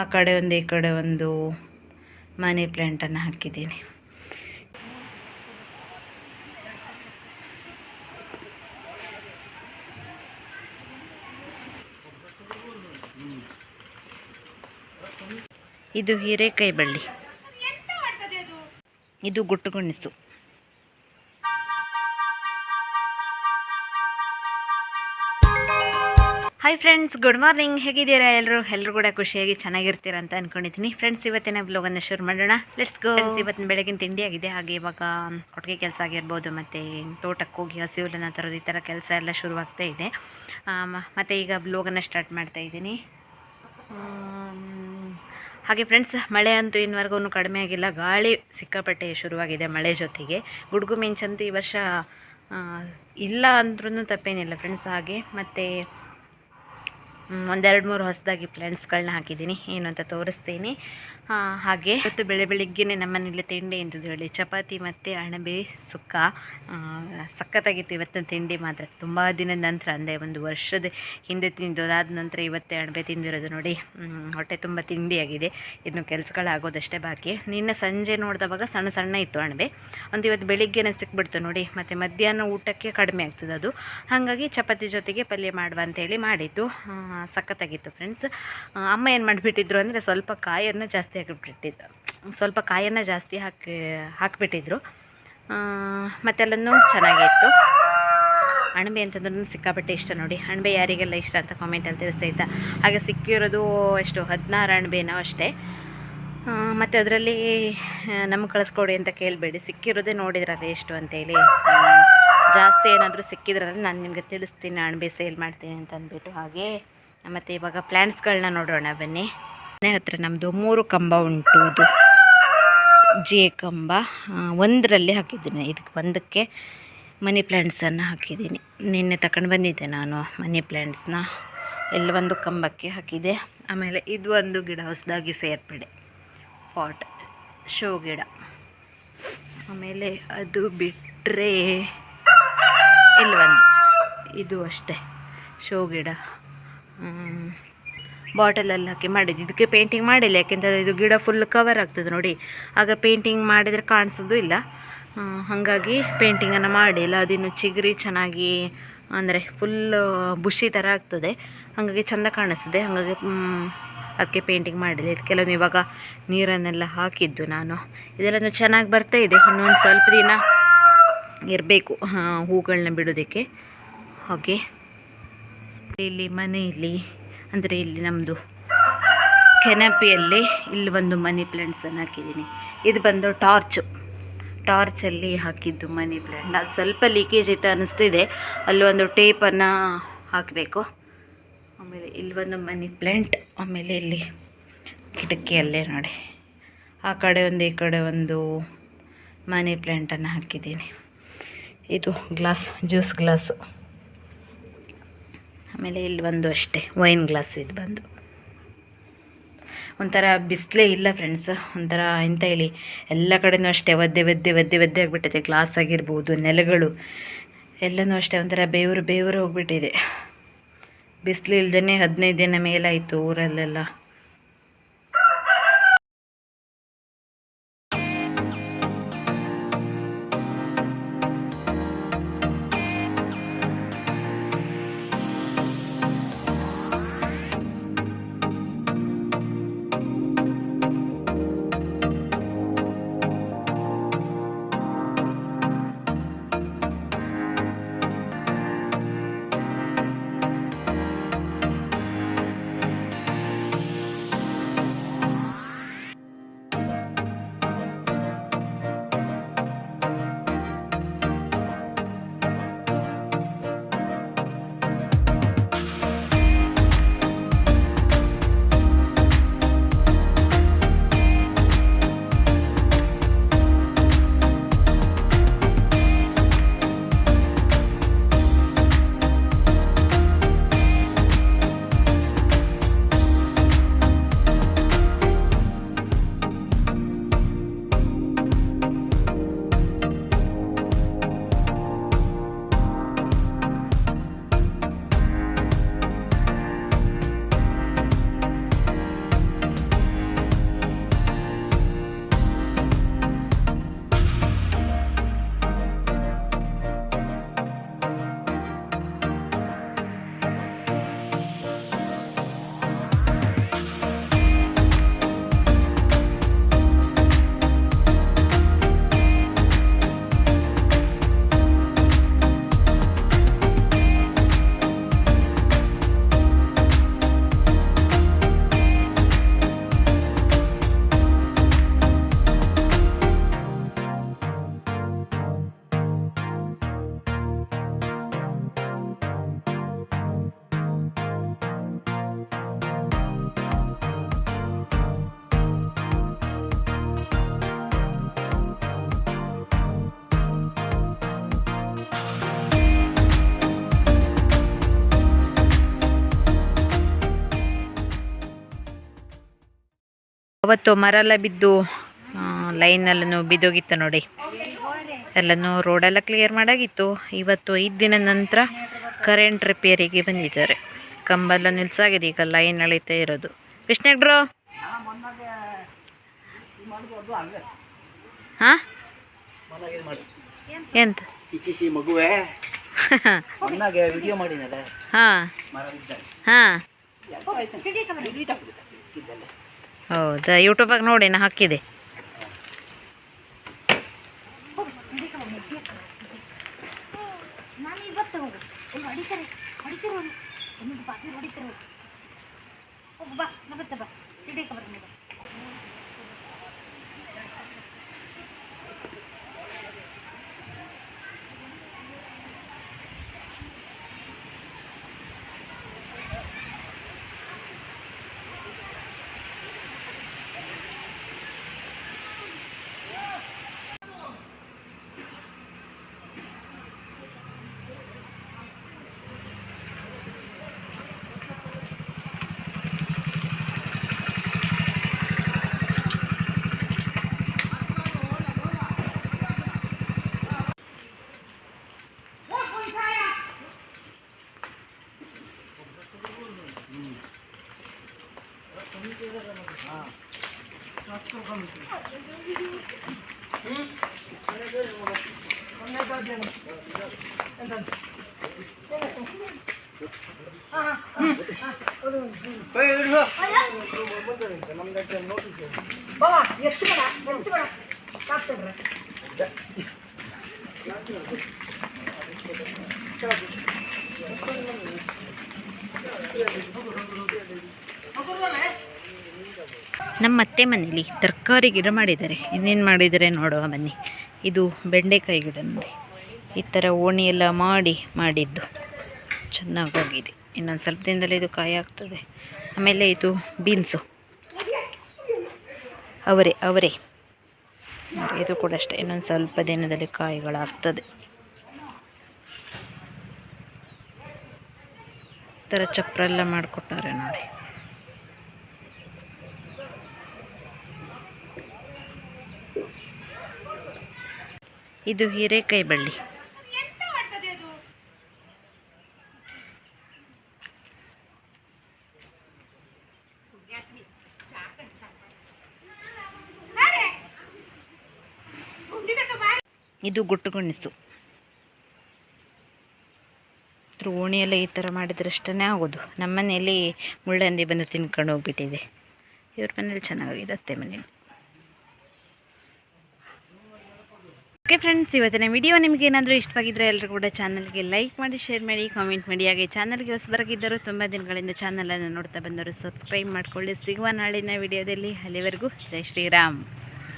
ಆ ಕಡೆ ಒಂದು ಈ ಕಡೆ ಒಂದು ಮನಿ ಪ್ಲ್ಯಾಂಟನ್ನು ಹಾಕಿದ್ದೀನಿ. ಇದು ಹೀರೆಕಾಯಿ ಬಳ್ಳಿ. ಇದು ಗುಟ್ಟುಗುಣಿಸು. ಹಾಯ್ ಫ್ರೆಂಡ್ಸ್ ಗುಡ್ ಮಾರ್ನಿಂಗ್ ಹೇಗಿದ್ದೀರಾ ಎಲ್ಲರೂ? ಎಲ್ಲರೂ ಕೂಡ ಖುಷಿಯಾಗಿ ಚೆನ್ನಾಗಿರ್ತೀರ ಅಂತ ಅಂದ್ಕೊಂಡಿದ್ದೀನಿ ಫ್ರೆಂಡ್ಸ್ ಇವತ್ತಿನ ಬ್ಲಾಗನ್ನು ಶುರು ಮಾಡೋಣ. ಲೆಟ್ಸ್ ಗೋ ಇವತ್ತಿನ ಬೆಳಗಿನ ತಿಂಡಿ ಆಗಿದೆ. ಹಾಗೆ ಇವಾಗ ಕೊಟ್ಟಿಗೆ ಕೆಲಸ ಆಗಿರ್ಬೋದು, ಮತ್ತು ತೋಟಕ್ಕೆ ಹೋಗಿ ಹಸಿವು ಹುಲ್ಲನ್ನು ತರೋದು ಈ ಥರ ಕೆಲಸ ಎಲ್ಲ ಶುರುವಾಗ್ತಾ ಇದೆ. ಮತ್ತು ಈಗ ಬ್ಲೋಗನ್ನು ಸ್ಟಾರ್ಟ್ ಮಾಡ್ತಾ ಇದ್ದೀನಿ. ಹಾಗೆ ಫ್ರೆಂಡ್ಸ್ ಮಳೆ ಅಂತೂ ಇನ್ನವರೆಗೂ ಕಡಿಮೆ ಆಗಿಲ್ಲ. ಗಾಳಿ ಸಿಕ್ಕಾಪಟ್ಟೆ ಶುರುವಾಗಿದೆ ಮಳೆ ಜೊತೆಗೆ. ಗುಡುಗು ಮಿಂಚಂತೂ ಈ ವರ್ಷ ಇಲ್ಲ ಅಂದ್ರೂ ತಪ್ಪೇನಿಲ್ಲ ಫ್ರೆಂಡ್ಸ್ ಹಾಗೆ. ಮತ್ತು ಒಂದೆರಡು ಮೂರು ಹೊಸದಾಗಿ ಪ್ಲ್ಯಾಂಟ್ಸ್ಗಳನ್ನ ಹಾಕಿದ್ದೀನಿ. ಏನು ಅಂತ ತೋರಿಸ್ತೀನಿ. ಹಾಗೆ ಇವತ್ತು ಬೆಳೆ ಬೆಳಿಗ್ಗೆನೇ ನಮ್ಮನೇಲಿ ತಿಂಡಿ ಅಂತದ್ದು ಹೇಳಿ? ಚಪಾತಿ ಮತ್ತು ಅಣಬೆ, ಸುಕ್ಕ. ಸಖತ್ತಾಗಿತ್ತು ಇವತ್ತಿನ ತಿಂಡಿ ಮಾತ್ರ. ತುಂಬ ದಿನದ ನಂತರ, ಅಂದರೆ ಒಂದು ವರ್ಷದ ಹಿಂದೆ ತಿಂದೋದಾದ ನಂತರ ಇವತ್ತೇ ಅಣಬೆ ತಿಂದಿರೋದು ನೋಡಿ. ಹೊಟ್ಟೆ ತುಂಬ ತಿಂಡಿಯಾಗಿದೆ. ಇನ್ನು ಕೆಲಸಗಳಾಗೋದಷ್ಟೇ ಬಾಕಿ. ನಿನ್ನೆ ಸಂಜೆ ನೋಡಿದವಾಗ ಸಣ್ಣ ಸಣ್ಣ ಇತ್ತು ಅಣಬೆ. ಒಂದು ಇವತ್ತು ಬೆಳಿಗ್ಗೆನೇ ಸಿಕ್ಬಿಡ್ತು ನೋಡಿ. ಮತ್ತು ಮಧ್ಯಾಹ್ನ ಊಟಕ್ಕೆ ಕಡಿಮೆ ಆಗ್ತದೆ ಅದು. ಹಾಗಾಗಿ ಚಪಾತಿ ಜೊತೆಗೆ ಪಲ್ಯ ಮಾಡುವ ಅಂತೇಳಿ ಮಾಡಿದ್ದು. ಸಖತ್ತಾಗಿತ್ತು ಫ್ರೆಂಡ್ಸ್ ಅಮ್ಮ ಏನು ಮಾಡಿಬಿಟ್ಟಿದ್ರು ಅಂದರೆ ಸ್ವಲ್ಪ ಕಾಯನ್ನು ಜಾಸ್ತಿ ಹಾಕಿಬಿಟ್ಟಿದ್ದು ಸ್ವಲ್ಪ ಕಾಯನ್ನು ಜಾಸ್ತಿ ಹಾಕಿ, ಹಾಕಿಬಿಟ್ಟಿದ್ರು. ಮತ್ತೆಲ್ಲನೂ ಚೆನ್ನಾಗಿತ್ತು. ಅಣಬೆ ಅಂತಂದ್ರೂ ಸಿಕ್ಕಾಪಟ್ಟೆ ಇಷ್ಟ ನೋಡಿ. ಅಣಬೆ ಯಾರಿಗೆಲ್ಲ ಇಷ್ಟ ಅಂತ ಕಾಮೆಂಟಲ್ಲಿ ತಿಳಿಸ್ತಾ ಇದ್ದ. ಹಾಗೆ ಸಿಕ್ಕಿರೋದು ಎಷ್ಟು ಹದಿನಾರು ಅಣಬೆನೋ ಅಷ್ಟೇ. ಮತ್ತು ಅದರಲ್ಲಿ ನಮ್ಗೆ ಕಳಿಸ್ಕೊಡಿ ಅಂತ ಕೇಳಬೇಡಿ. ಸಿಕ್ಕಿರೋದೇ ನೋಡಿದ್ರಲ್ಲ ಎಷ್ಟು ಅಂತೇಳಿ. ಜಾಸ್ತಿ ಏನಾದರೂ ಸಿಕ್ಕಿದ್ರಲ್ಲ ನಾನು ನಿಮಗೆ ತಿಳಿಸ್ತೀನಿ, ಅಣಬೆ ಸೇಲ್ ಮಾಡ್ತೀನಿ ಅಂತ ಅಂದ್ಬಿಟ್ಟು. ಹಾಗೆ ಮತ್ತು ಇವಾಗ ಪ್ಲ್ಯಾಂಟ್ಸ್ಗಳನ್ನ ನೋಡೋಣ ಬನ್ನಿ. ಮನೆ ಹತ್ರ ನಮ್ಮದು ಮೂರು ಕಂಬ ಉಂಟು, ಇದು ಜೇ ಕಂಬ. ಒಂದರಲ್ಲಿ ಹಾಕಿದ್ದೀನಿ. ಇದಕ್ಕೆ ಒಂದಕ್ಕೆ ಮನಿ ಪ್ಲ್ಯಾಂಟ್ಸನ್ನು ಹಾಕಿದ್ದೀನಿ. ನಿನ್ನೆ ತಗೊಂಡು ಬಂದಿದ್ದೆ ನಾನು ಮನಿ ಪ್ಲ್ಯಾಂಟ್ಸ್ನ ಎಲ್ಲ ಒಂದು ಕಂಬಕ್ಕೆ ಹಾಕಿದೆ. ಆಮೇಲೆ ಇದು ಒಂದು ಗಿಡ ಹೊಸದಾಗಿ ಸೇರ್ಪಡೆ. ಪಾಟ್, ಶೋ ಗಿಡ. ಆಮೇಲೆ ಅದು ಬಿಟ್ಟರೆ ಇಲ್ಲಿ ಒಂದು? ಇದು ಅಷ್ಟೇ, ಶೋ ಗಿಡ. ಬಾಟಲಲ್ಲಿ ಹಾಕಿ ಮಾಡಿದ್ದು. ಇದಕ್ಕೆ ಪೇಂಟಿಂಗ್ ಮಾಡಿಲ್ಲ ಯಾಕೆಂತಂದರೆ ಇದು ಗಿಡ ಫುಲ್ ಕವರ್ ಆಗ್ತದೆ ನೋಡಿ. ಆಗ ಪೇಂಟಿಂಗ್ ಮಾಡಿದರೆ ಕಾಣಿಸೋದು ಇಲ್ಲ. ಹಾಗಾಗಿ ಪೇಂಟಿಂಗನ್ನು ಮಾಡಿಲ್ಲ. ಅದಿನ್ನು ಚಿಗುರಿ ಚೆನ್ನಾಗಿ, ಅಂದರೆ ಫುಲ್ ಬುಷಿ ಥರ ಆಗ್ತದೆ. ಹಾಗಾಗಿ ಚೆಂದ ಕಾಣಿಸ್ತದೆ. ಹಾಗಾಗಿ ಅದಕ್ಕೆ ಪೇಂಟಿಂಗ್ ಮಾಡಿದೆ ಕೆಲವೊಂದು ಇವಾಗ ನೀರನ್ನೆಲ್ಲ ಹಾಕಿದ್ದು ನಾನು. ಇದೆಲ್ಲ ಚೆನ್ನಾಗಿ ಬರ್ತಾ ಇದೆ. ಇನ್ನೊಂದು ಸ್ವಲ್ಪ ದಿನ ಇರಬೇಕು ಹೂಗಳನ್ನ ಬಿಡೋದಕ್ಕೆ ಹಾಗೆ. ಇಲ್ಲಿ ಮನೆಯಲ್ಲಿ ಅಂದರೆ ಇಲ್ಲಿ ನಮ್ಮದು ಕೆನಪಿಯಲ್ಲಿ ಇಲ್ಲಿ ಒಂದು ಮನಿ ಪ್ಲ್ಯಾಂಟ್ಸನ್ನು ಹಾಕಿದ್ದೀನಿ. ಇದು ಬಂದು ಟಾರ್ಚು. ಟಾರ್ಚಲ್ಲಿ ಹಾಕಿದ್ದು ಮನಿ ಪ್ಲ್ಯಾಂಟ್ ಅದು ಸ್ವಲ್ಪ ಲೀಕೇಜ್ ಇತ್ತು ಅನ್ನಿಸ್ತಿದೆ ಅಲ್ಲಿ ಒಂದು ಟೇಪನ್ನು ಹಾಕಬೇಕು. ಆಮೇಲೆ ಇಲ್ಲಿ ಒಂದು ಮನಿ ಪ್ಲ್ಯಾಂಟ್ ಆಮೇಲೆ ಇಲ್ಲಿ ಕಿಟಕಿಯಲ್ಲೇ ನೋಡಿ. ಆ ಕಡೆ ಒಂದು, ಈ ಕಡೆ ಒಂದು ಮನಿ ಪ್ಲ್ಯಾಂಟನ್ನು ಹಾಕಿದ್ದೀನಿ. ಇದು ಗ್ಲಾಸ್, ಜ್ಯೂಸ್ ಗ್ಲಾಸು. ಆಮೇಲೆ ಇಲ್ಲಿ ಒಂದು ಅಷ್ಟೇ ವೈನ್ ಗ್ಲಾಸ್ ಇದು ಬಂದು. ಒಂಥರ ಬಿಸಿಲೇ ಇಲ್ಲ ಫ್ರೆಂಡ್ಸ್ ಒಂಥರ ಎಂತ ಹೇಳಿ, ಎಲ್ಲ ಕಡೆನೂ ಅಷ್ಟೇ, ಒದ್ದೆ ಒದ್ದೆ ಒದ್ದೆ ಒದ್ದೆ ಆಗಿಬಿಟ್ಟಿದೆ ಗ್ಲಾಸ್ ಆಗಿರ್ಬೋದು, ನೆಲಗಳು, ಎಲ್ಲನೂ ಅಷ್ಟೇ, ಒಂಥರ ಬೇವರು ಬೇವರು ಹೋಗ್ಬಿಟ್ಟಿದೆ. ಬಿಸಿಲು ಇಲ್ದೇ ಹದಿನೈದು ದಿನ ಮೇಲಾಯಿತು ಊರಲ್ಲೆಲ್ಲ. ಅವತ್ತು ಮರ ಎಲ್ಲ ಬಿದ್ದು ಲೈನಲ್ಲೂ ಬಿದ್ದೋಗಿತ್ತು ನೋಡಿ. ಎಲ್ಲನೂ ರೋಡೆಲ್ಲ ಕ್ಲಿಯರ್ ಮಾಡಾಗಿತ್ತು. ಇವತ್ತು ಐದು ದಿನ ನಂತರ ಕರೆಂಟ್ ರಿಪೇರಿಗೆ ಬಂದಿದ್ದಾರೆ. ಕಂಬೆಲ್ಲ ನಿಲ್ಸಾಗಿದೆ, ಈಗ ಲೈನ್ ಅಳೀತಾ ಇರೋದು. ಕೃಷ್ಣಗ್ರು ಹಾಂ? ಎಂತ? ಹಾಂ. ಮಗುವೆ ಮೊನ್ನಾಗೆ ಯೂಟ್ಯೂಬಾಗ ನೋಡಿ ನಾ ಹಾಕಿದೆ. ಬಿದ್ದಾಗ ಹಾಂ ಡಿಲೀಟ್ ಆಗ್ಬಿಡುತ್ತೆ ಇದ್ದಲ್ಲೇ ಹೌದಾ ಯೂಟ್ಯೂಬಾಗ ನೋಡಿ ನಾ ಹಾಕಿದೆ ನಮ್ಮ ಅತ್ತೆ ಮನೇಲಿ ತರಕಾರಿ ಗಿಡ ಮಾಡಿದ್ದಾರೆ. ಇನ್ನೇನು ಮಾಡಿದರೆ ನೋಡುವ ಬನ್ನಿ. ಇದು ಬೆಂಡೆಕಾಯಿ ಗಿಡ ನೋಡಿ. ಈ ಥರ ಓಣಿಯೆಲ್ಲ ಮಾಡಿ ಮಾಡಿದ್ದು. ಚೆನ್ನಾಗೋಗಿದೆ. ಇನ್ನೊಂದು ಸ್ವಲ್ಪ ದಿನದಲ್ಲಿ ಇದು ಕಾಯಿ ಆಗ್ತದೆ. ಆಮೇಲೆ ಇದು ಬೀನ್ಸು. ಅವರೆ ಅವರೆ. ಇದು ಕೂಡ ಅಷ್ಟೇ. ಇನ್ನೊಂದು ಸ್ವಲ್ಪ ದಿನದಲ್ಲಿ ಕಾಯಿಗಳಾಗ್ತದೆ. ಈ ಥರ ಚಪ್ರ ಎಲ್ಲ ಮಾಡಿಕೊಟ್ಟಾರೆ ನೋಡಿ. ಇದು ಹೀರೆಕಾಯಿ ಬಳ್ಳಿ ಇದು ಗುಟ್ಟುಗುಣಿಸು. ಇದ್ರ ಓಣಿಯೆಲ್ಲ ಈ ಥರ ಮಾಡಿದ್ರೆ ಅಷ್ಟೇ ಆಗೋದು. ನಮ್ಮ ಮನೆಯಲ್ಲಿ ಮುಳ್ಳಂದಿ ಬಂದು ತಿನ್ಕೊಂಡು ಹೋಗ್ಬಿಟ್ಟಿದೆ. ಇವ್ರ ಮನೇಲಿ ಚೆನ್ನಾಗಿದೆ ಅತ್ತೆ ಮನೇಲಿ. ಓಕೆ ಫ್ರೆಂಡ್ಸ್ ಇವತ್ತಿನ ವಿಡಿಯೋ ನಿಮಗೆ ಏನಾದರೂ ಇಷ್ಟವಾಗಿದ್ದರೆ ಎಲ್ಲರೂ ಕೂಡ ಚಾನಲ್ಗೆ ಲೈಕ್ ಮಾಡಿ ಶೇರ್ ಮಾಡಿ ಕಾಮೆಂಟ್ ಮಾಡಿ. ಹಾಗೆ ಚಾನಲ್ಗೆ ಹೊಸಬರಾಗಿದ್ದರು ತುಂಬ ದಿನಗಳಿಂದ ಚಾನಲನ್ನು ನೋಡ್ತಾ ಬಂದವರು ಸಬ್ಸ್ಕ್ರೈಬ್ ಮಾಡಿಕೊಳ್ಳಿ. ಸಿಗುವ ನಾಳಿನ ವಿಡಿಯೋದಲ್ಲಿ ಅಲ್ಲಿವರೆಗೂ ಜೈ ಶ್ರೀರಾಮ್.